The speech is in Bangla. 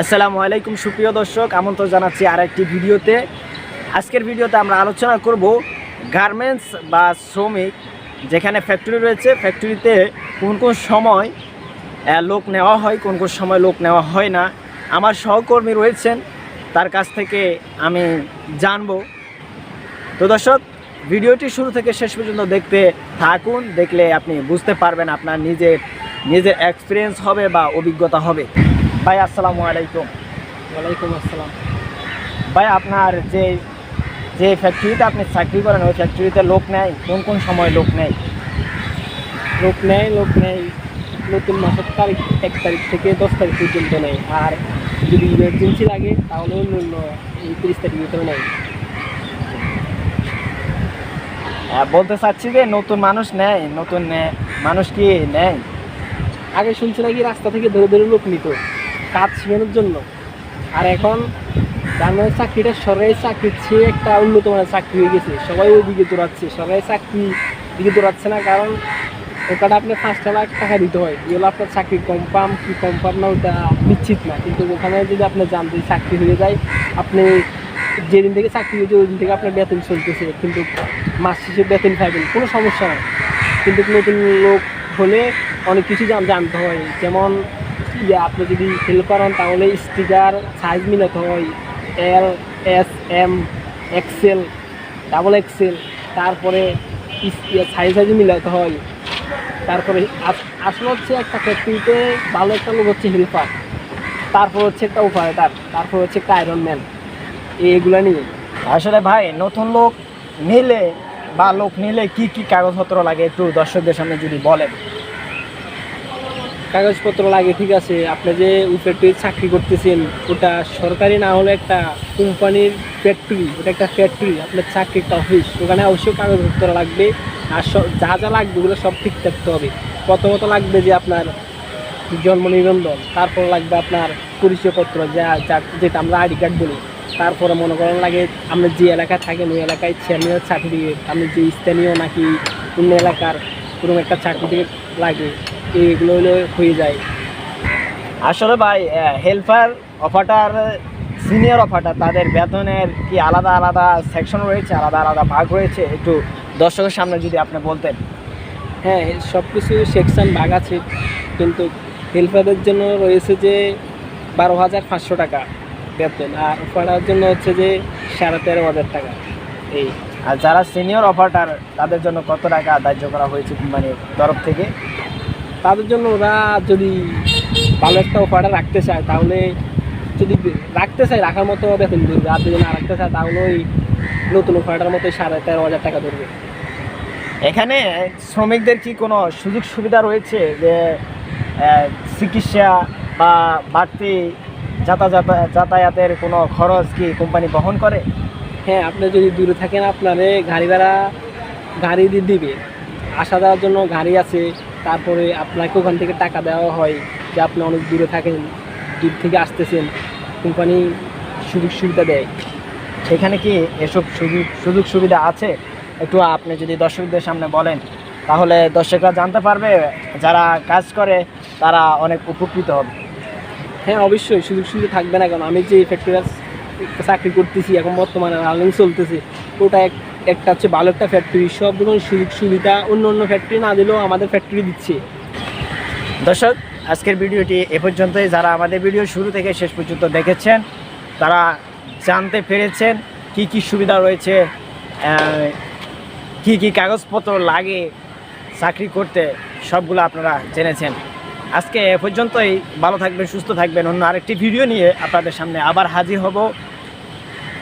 আসসালামু আলাইকুম, সুপ্রিয় দর্শক, আমন্ত্রণ জানাচ্ছি আর একটি ভিডিওতে। আজকের ভিডিওতে আমরা আলোচনা করব গার্মেন্টস বা শ্রমিক, যেখানে ফ্যাক্টরি রয়েছে। ফ্যাক্টরিতে কোন কোন সময় লোক নেওয়া হয়, কোন কোন সময় লোক নেওয়া হয় না। আমার সহকর্মী রয়েছেন, তার কাছ থেকে আমি জানব। তো দর্শক, ভিডিওটি শুরু থেকে শেষ পর্যন্ত দেখতে থাকুন, দেখলে আপনি বুঝতে পারবেন আপনার নিজের নিজের এক্সপিরিয়েন্স হবে বা অভিজ্ঞতা হবে। ভাই আসসালামু আলাইকুম। ওয়ালাইকুম আসসালাম। ভাই আপনার যে যে ফ্যাক্টরিতে আপনি চাকরি করেন ওই ফ্যাক্টরিতে লোক নেয় কোন কোন সময় লোক নেয় লোক নেয় লোক নেয় নতুন মাসের তারিখ এক তারিখ থেকে দশ তারিখ পর্যন্ত নেয় আর যদি ইমার্জেন্সি লাগে তাহলে অন্য এই তিরিশ তারিখ ভিতরে নেয় আহ, বলতে চাচ্ছি যে নতুন মানুষ নেয় নতুন মানুষ কি নেয় আগে শুনছি নাকি রাস্তা থেকে ধরে ধরে লোক নিত? কাজ শেখানোর জন্য। আর এখন গার্মেন্টস চাকরিটা সরকারি চাকরির চেয়ে একটা উন্নত মানের চাকরি হয়ে গেছে। সবাই ওই দিকে দৌড়াচ্ছে। সরকারি চাকরি দিকে দৌড়াচ্ছে না কারণ ওখানে আপনি পাঁচটা লাখ টাকা দিতে হয়। এগুলো আপনার চাকরি কনফার্ম কি কম কনফার্ম না ওটা নিশ্চিত না। কিন্তু ওখানে যদি আপনি জানতে চাকরি হয়ে যায়, আপনি যেদিন থেকে চাকরি হয়েছে ওই দিন থেকে আপনার বেতন চলতেছে। কিন্তু মাস শেষে বেতন পাবেন, কোনো সমস্যা নেই। কিন্তু নতুন লোক হলে অনেক কিছু জান- জানতে হয়। যেমন ইয়ে আপনি যদি হেল্পার হন তাহলে স্টিকার সাইজ মিলাতে হয় L S M XL double XL তারপরে সাইজ সাইজ মিলাতে হয়। তারপরে আস- আসলে হচ্ছে একটা ফ্যাক্টরিতে ভালো একটা লোক হচ্ছে হেল্পার তারপর হচ্ছে একটা অপারেটার তারপর হচ্ছে একটা আয়রন ম্যান এইগুলো নিয়ে। আসলে ভাই, নতুন লোক নিলে বা লোক নিলে কি কি কাগজপত্র লাগে একটু দর্শকদের সামনে যদি বলেন? কাগজপত্র লাগে, ঠিক আছে? আপনি যে ওই ফ্যাক্টরির চাকরি করতেছেন, ওটা সরকারি না হলে একটা কোম্পানির ফ্যাক্টরি ওটা একটা ফ্যাক্টরি আপনার চাকরি একটা অফিস ওখানে অবশ্যই কাগজপত্র লাগবে, আর সব যা যা লাগবে, ওগুলো সব ঠিক থাকতে হবে। প্রথমত লাগবে যে আপনার জন্ম নিবন্ধন, তারপর লাগবে আপনার পরিচয়পত্র, যা, যা- যেটা আমরা আইডি কার্ড বলি। তারপরে মনে করেন লাগে আপনি যে এলাকায় থাকেন, ওই এলাকায় চেয়ারম্যানের সার্টিফিকেট আপনি যে স্থানীয় নাকি অন্য এলাকার কোনো একটা সার্টিফিকেট লাগে এইগুলো হলে হয়ে যায়। আসলে ভাই হেল্পার অফারটার সিনিয়র অফারটার তাদের বেতনের কি আলাদা আলাদা সেকশন রয়েছে আলাদা আলাদা ভাগ রয়েছে? একটু দর্শকের সামনে যদি আপনি বলতেন। হ্যাঁ সব কিছু সেকশন ভাগ আছে কিন্তু হেল্পারদের জন্য রয়েছে যে বারো হাজার পাঁচশো টাকা বেতন আর অফারের জন্য হচ্ছে যে সাড়ে তেরো হাজার টাকা। এই আর যারা সিনিয়র অফারটার তাদের জন্য কত টাকা ধার্য করা হয়েছে কোম্পানির তরফ থেকে? তাদের জন্য ওরা যদি ভালো একটা অফারটা রাখতে চায় তাহলে যদি রাখতে চায় রাখার মতো বেতন ধরবে আর যদি না রাখতে চায় তাহলে ওই নতুন অফারটার মতো সাড়ে তেরো হাজার টাকা ধরবে। এখানে শ্রমিকদের কি কোনো সুযোগ সুবিধা রয়েছে যে চিকিৎসা বা বাড়তি যাতায়াত যাতায়াতের কোনো খরচ কি কোম্পানি বহন করে? হ্যাঁ আপনি যদি দূরে থাকেন, আপনারে গাড়ি ভাড়া, গাড়ি দিয়ে দিবে। আসা যাওয়ার জন্য গাড়ি আছে, তারপরে আপনাকে ওখান থেকে টাকা দেওয়া হয় যে আপনি অনেক দূরে থাকেন, দূর থেকে আসতেছেন, কোম্পানি সুযোগ সুবিধা দেয়। সেখানে কি এসব সুযোগ সুযোগ সুবিধা আছে? একটু আপনি যদি দর্শকদের সামনে বলেন, তাহলে দর্শকরা জানতে পারবে, যারা কাজ করে, তারা অনেক উপকৃত হবে। হ্যাঁ অবশ্যই সুযোগ সুবিধা থাকবে না কারণ আমি যে ফ্যাক্টরি চাকরি করতেছি, এখন বর্তমানে রানিং চলতেছে। ওটা এক, একটা হচ্ছে ভালো একটা ফ্যাক্টরি সব রকম সুযোগ সুবিধা, অন্য অন্য ফ্যাক্টরি না দিলেও আমাদের ফ্যাক্টরি দিচ্ছে। দর্শক, আজকের ভিডিওটি এ পর্যন্তই। যারা আমাদের ভিডিও শুরু থেকে শেষ পর্যন্ত দেখেছেন, তারা জানতে পেরেছেন কি কি সুবিধা রয়েছে কি কি কাগজপত্র লাগে চাকরি করতে, সবগুলো আপনারা জেনেছেন। আজকে এ পর্যন্তই। ভালো থাকবেন, সুস্থ থাকবেন। অন্য আরেকটি ভিডিও নিয়ে আপনাদের সামনে আবার হাজির হব।